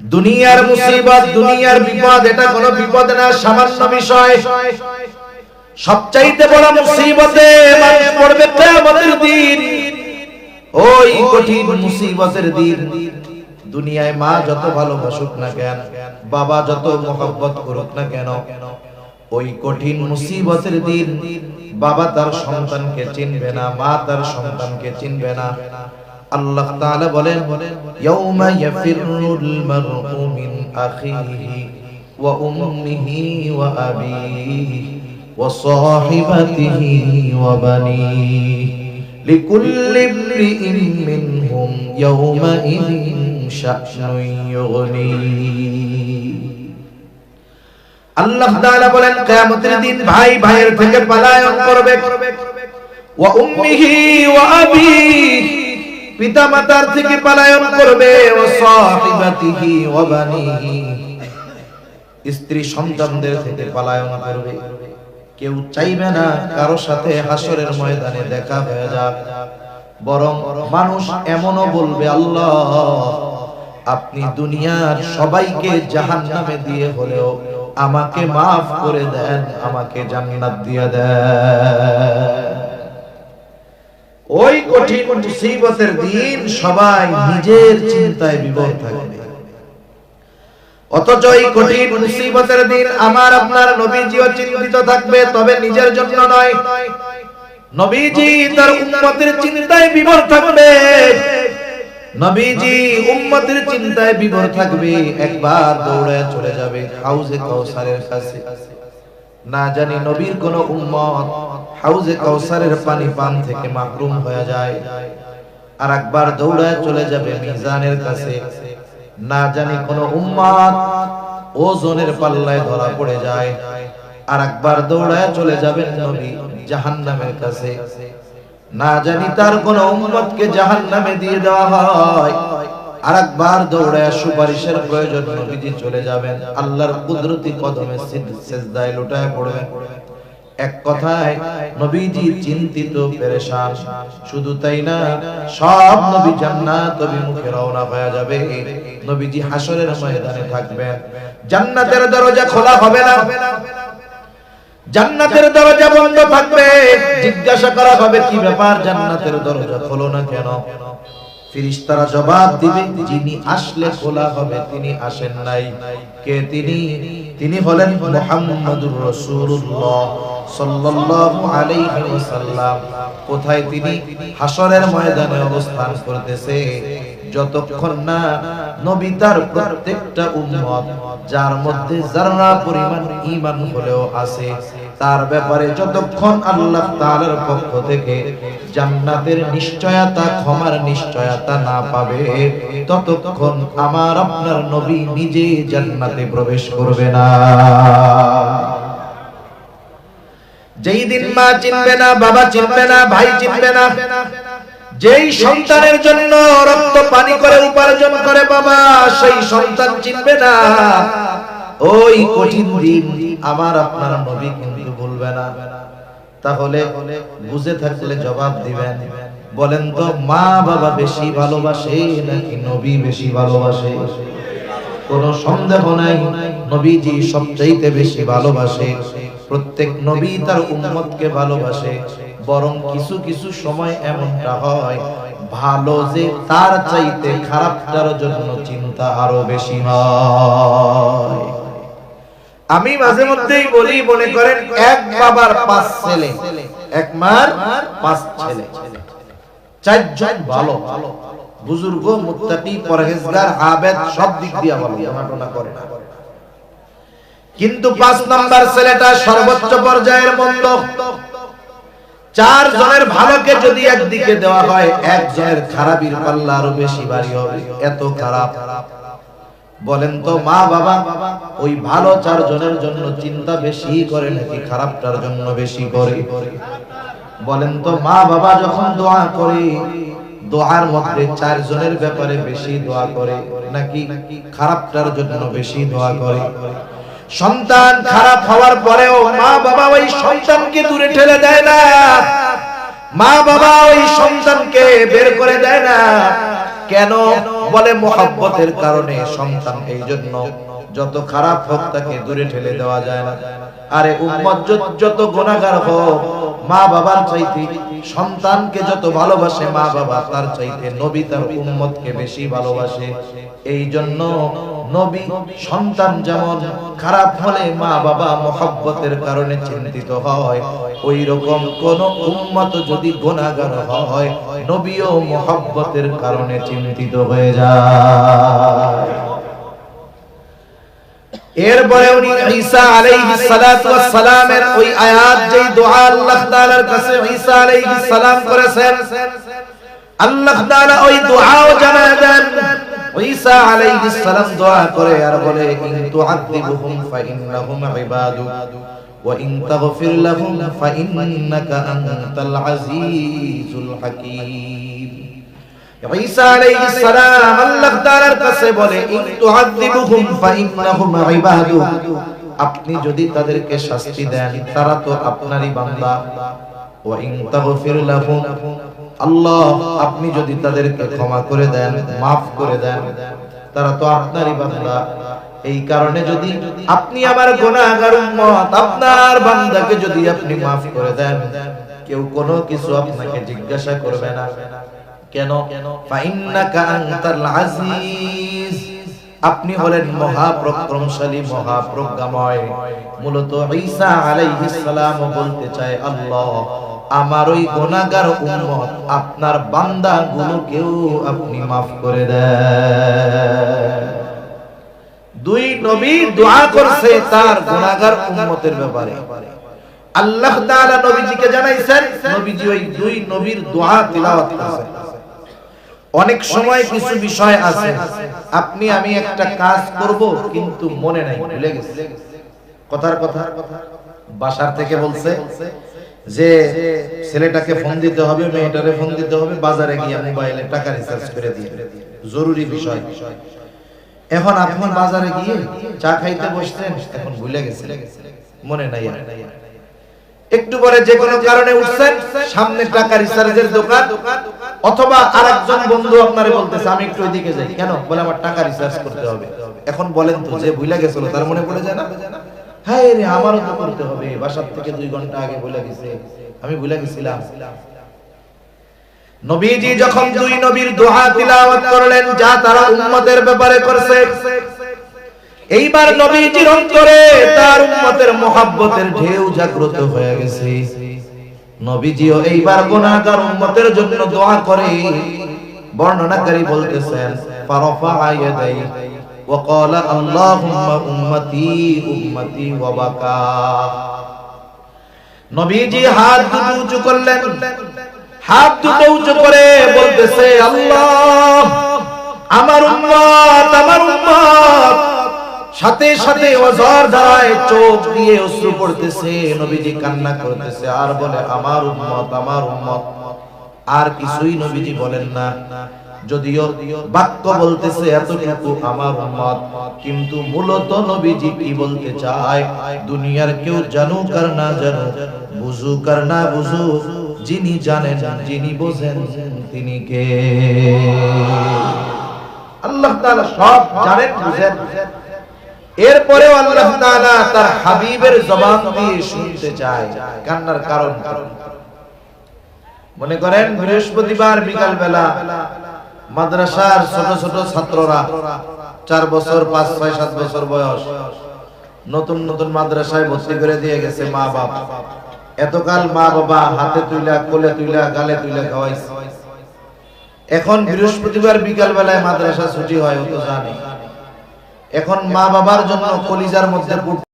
দুনিয়ার মুসিবত, দুনিয়ার বিপদ, এটা কোনো বিপদ না, সামান্য বিষয়। সবচাইতে বড় মুসিবতে মানুষ পড়বে কিয়ামতের দিন। ওই কঠিন মুসিবতের দিন। দুনিয়ায় মা যত ভালোবাসুক না কেন, বাবা যত মহব্বত করুক না কেন, ওই কঠিন মুসিবতের দিন বাবা তার সন্তানকে চিনবে না, মা তার সন্তানকে চিনবে না। আল্লাহ তাআলা বলেন, ইয়াউমা ইয়াফিরুল মারউ মিন আখিহি ওয়া উম্মিহি ওয়া আবিহি ওয়া সাহিবাতিহি ওয়া বানিহি। লিকুল্লি ইমরিইন মিনহুম ইয়াউমাইযিন শা'নুন ইউগনিহি। আল্লাহ তাআলা বলেন, কিয়ামতের দিন ভাই ভাইয়ের থেকে পলায়ন করবে। ওয়া উম্মিহি ওয়া আবিহি পিতা মাতার থেকে পলায়ন করবে, ও সাহিবাতিহি ওয়া বানিহি। স্ত্রী সন্তানদের থেকে পলায়ন করবে। কেউ চাইবে না কারও সাথে হাসরের ময়দানে দেখা হয়ে যাক। বরং মানুষ এমনও বলবে, আল্লাহ, আপনি দুনিয়ার সবাইকে জাহান্নামে দিয়ে হলেও আমাকে মাফ করে দেন, আমাকে জান্নাত দিয়ে দেন। ওই কঠিন মুসিবতের দিন সবাই নিজের চিন্তায় বিভোর থাকবে অথচ এই কঠিন মুসিবতের দিন আমার আপনার নবীজিও চিন্তিত থাকবে, তবে নিজের জন্য নয়। নবীজি তার চিন্তায় বিভোর থাকবে। নবীজি চিন্তায় থাকবে, একবার দৌড়ে চলে যাবে হাউজে কাউসারের কাছে। না জানি নবীর কোন উম্মত হাউজে কাউসারের পানি পান থেকে মাহরুম হয়ে যায়। আর একবার দৌড়ায় চলে যাবে মিজানের কাছে। না জানি কোন উম্মত ওজনের পাল্লায় ধরা পড়ে যায়। আর একবার দৌড়ায় চলে যাবেন নবী জাহান্নামের কাছে। না জানি তার কোন উম্মতকে জাহান্নামে দিয়ে দেওয়া হয়। আর একবার দৌড়ায় সুপারিশের প্রয়োজন নবীজি চলে যাবেন। আল্লাহর কুদরতি কদমে সেজদায় লুটায় পড়বেন। এক কথায়, নবীজি চিন্তিত, পেরেশান। শুধু তাই না, সব নবী জান্নাত অভিমুখে রওনা হয়ে যাবে। নবীজি হাসরের ময়দানে থাকবেন। জান্নাতের দরজা খোলা হবে না। জান্নাতের দরজা বন্ধ থাকবে। জিজ্ঞাসা করা হবে, কি ব্যাপার জান্নাতের দরজা খোলো না কেন? ফিরিস্তারা জবাব দিবে, যিনি আসলে খোলা হবে, তিনি আসেন নাই। কে তিনি? তিনি হলেন মুহাম্মদুর রাসূলুল্লাহ সাল্লাল্লাহু আলাইহি ওয়াসাল্লাম। কোথায় তিনি? হাসরের ময়দানে অবস্থান করতেছে। যতক্ষণ না নবী তার প্রত্যেকটা উম্মত, যার মধ্যে যারা পরিমাণ ঈমান হলেও আছে, তার ব্যাপারে যতক্ষণ আল্লাহ তাআলার পক্ষ থেকে জান্নাতের নিশ্চয়তা, ক্ষমার নিশ্চয়তা না পাবে, ততক্ষণ আমার আপনার নবী নিজে জান্নাতে প্রবেশ করবে না। যেই দিন মা চিনবে না, বাবা চিনবে না, ভাই চিনবে না যেই সন্তানের জন্য রক্ত পানি করে উপার্জন করে বাবা, সেই সন্তান চিনবে না। ওই কঠিন দিন আমার আপনার নবী কিন্তু ভুলবে না। তাহলে বুঝে থাকলে জবাব দিবেন। বলেন তো, মা বাবা বেশি ভালোবাসে নাকি নবী বেশি ভালোবাসে? কোনো সন্দেহ নাই, নবীজি সবচাইতে বেশি ভালোবাসে। প্রত্যেক নবী তার উম্মতকে ভালোবাসে। বরং কিছু কিছু সময় এমনটা হয়, ভালো যে তার চাইতে খারাপটার জন্য চিন্তা আরও বেশি হয়। আমি মাঝে মধ্যেই বলি, মনে করেন, এক বাবার পাঁচ ছেলে, এক মার পাঁচ ছেলে। চারজন ভালো, বুজুর্গ, মুত্তাকি, পরহেজগার, আবেদ, সব দিক দিয়ে ভালো ঘটনা করে না। কিন্তু পাঁচ নাম্বার ছেলেটা সর্বোচ্চ পর্যায়ের মন্দ চার জনের ভালোকে যদি একদিকে দেওয়া হয়, এক একজনের খারাপির পাল্লা আরও বেশি বাড়ি হবে। এত খারাপ। বলেন তো, মা বাবা, ওই ভালো চার জনের জন্য চিন্তা বেশি করে নাকি খারাপটার জন্য বেশি করে? বলেন তো, মা বাবা যখন দোয়া করে, দোয়ার মধ্যে চার জনের ব্যাপারে বেশি দোয়া করে, নাকি খারাপটার জন্য বেশি দোয়া করে? সন্তান খারাপ হওয়ার পরেও মা বাবা ওই সন্তানকে দূরে ঠেলে দেয় না। মা বাবা ওই সন্তানকে বের করে দেয় না। কেন? বলে মোহাব্বতের কারণে সন্তান এই জন্য যত খারাপ হোক তাকে দূরে ঠেলে দেওয়া যায় না। আরে উম্মত যত- গুনাহগার হোক, মা বাবার চাইতে সন্তানকে যত ভালোবাসে মা বাবা, তার চাইতে নবী তার উম্মতকে বেশি ভালোবাসে। এই জন্য নবী সন্তান যেমন খারাপ হলে মা বাবা মোহাব্বতের কারণে চিন্তিত হয় ওই রকম কোন উম্মত যদি গুনাহগার হয়, নবীও মোহাব্বতের কারণে চিন্তিত হয়ে যায়। এরপরে উনি ঈসা আলাইহিস সালাতু ওয়াস সালামের ওই আয়াত যেই দোয়া আল্লাহ তাআলার কাছে ঈসা আলাইহিস সালাম করেছেন, আল্লাহ তাআলা ওই দোয়াও জানায় দেন। ঈসা আলাইহিস সালাম দোয়া করে আর বলে, ইন তুআযিবুহুম ফাইন্নাহুম ইবাদুক ওয়া ইন তাগফির লাহুম ফাইন্নাকা আনতাল আজিজুল হাকীম। আপনি যদি তাদেরকে শাস্তি দেন, তারা তো আপনারই বান্দা। আল্লাহ আপনি যদি তাদেরকে ক্ষমা করে দেন maaf করে দেন, তারা তো আপনারই বান্দা। এই কারণে যদি আপনি আমার গুনাহগার উম্মত, আপনার বান্দাকে যদি আপনি maaf করে দেন, কেউ কোনো কিছু আপনাকে জিজ্ঞাসা করবে না। কেন? আপনি হলেন মহাপ্রক্রমশালী মহাপ্রজ্ঞাময়। মূলত ঈসা আলাইহিস সালাম বলতে চায় আল্লাহ আমার ওই গুনাহগার উম্মত আপনার বান্দা গুলোকেও আপনি maaf করে দেন। দুই নবী দোয়া করছে তার গুনাহগার উম্মতের ব্যাপারে। আল্লাহ তাআলা নবীজিকে জানাইছেন নবীজি ওই দুই নবীর দোয়া তিলাওয়াত করেছেন। অনেক সময় কিছু বিষয় আছে। আপনি আমি একটা কাজ করব কিন্তু মনে নাই ভুলে গেছি। কথার কথা বাসার থেকে বলছে যে ছেলেটাকে ফোন দিতে হবে মেয়েটারে ফোন দিতে হবে বাজারে গিয়ে মোবাইলে টাকা রিচার্জ করে দিয়ে। জরুরি বিষয়। এখন আপনি বাজারে গিয়ে চা খাইতে বসছেন এখন ভুলে গেছেন। মনে নাই। একটু পরে যে কোনো কারণে উঠছেন সামনে টাকা রিচার্জের দোকান। অথবা আরেকজন বন্ধু আপনারে বলতেছে, আমি একটু ওইদিকে যাই। কেন? বলে, আমার টাকা রিচার্জ করতে হবে। এখন বলেন তো, যে ভুলে গেছিল, তার মনে পড়ে যায় না? হ্যাঁ রে, আমারও তো করতে হবে। বাসার থেকে দুই ঘণ্টা আগে ভুলে গেছে। আমি ভুলে গেছিলাম। নবীজি যখন দুই নবীর দোয়া তিলাওয়াত করলেন, যা তারা উম্মতের ব্যাপারে করছে, এইবার নবীজির অন্তরে তার উম্মতের মহাব্বতের ঢেউ জাগ্রত হয়ে গেছে। নবীজিও এইবার গুনাহগার উম্মতের জন্য দোয়া করে। বর্ণনাকারী বলতেছেন, ফারাফা আয়াদাই ওয়া ক্বালা আল্লাহুম্মা উম্মতি উম্মতি ওয়া বাকা। নবীজি হাত দুটো উঁচু করলেন। হাত দুটো উঁচু করে বলতেছে, আল্লাহ, আমার উম্মত আমার উম্মত সাথে সাথে অজর ধারায় চোখ দিয়ে অশ্রু পড়তেছে নবীজি কান্না করতেছে আর বলে আমার উম্মত আমার উম্মত। আর কিছুই নবীজি বলেন না। যদিও বাক্য বলতেছে এত এতটুকু আমার উম্মত। কিন্তু মূলত নবীজি কি বলতে চায়? দুনিয়ার কেউ জানুক আর না জানুক বুঝুক আর না বুঝুক যিনি জানেন যিনি বোঝেন তিনি কে? আল্লাহ তাআলা সব জানেন বুঝেন। এরপরেও আল্লাহ তাআলা তার হাবিবের জবান দিয়ে শুনতে চায়, কান্নার কারণ মনে করেন, বৃহস্পতিবার বিকাল বেলা মাদ্রাসার ছোট ছোট ছাত্ররা চার বছর, পাঁচ, ছয়, সাত বছর বয়স নতুন নতুন মাদ্রাসায় ভর্তি করে দিয়ে গেছে মা বাপ। এতকাল মা বাবা হাতে তুইলা, কোলে তুইলা, গালে তুইলা খাওয়াইছে। এখন বৃহস্পতিবার বিকাল বেলায় মাদ্রাসা ছুটি হয়, ও তো জানে। এখন মা বাবার জন্য কলিজার মধ্যে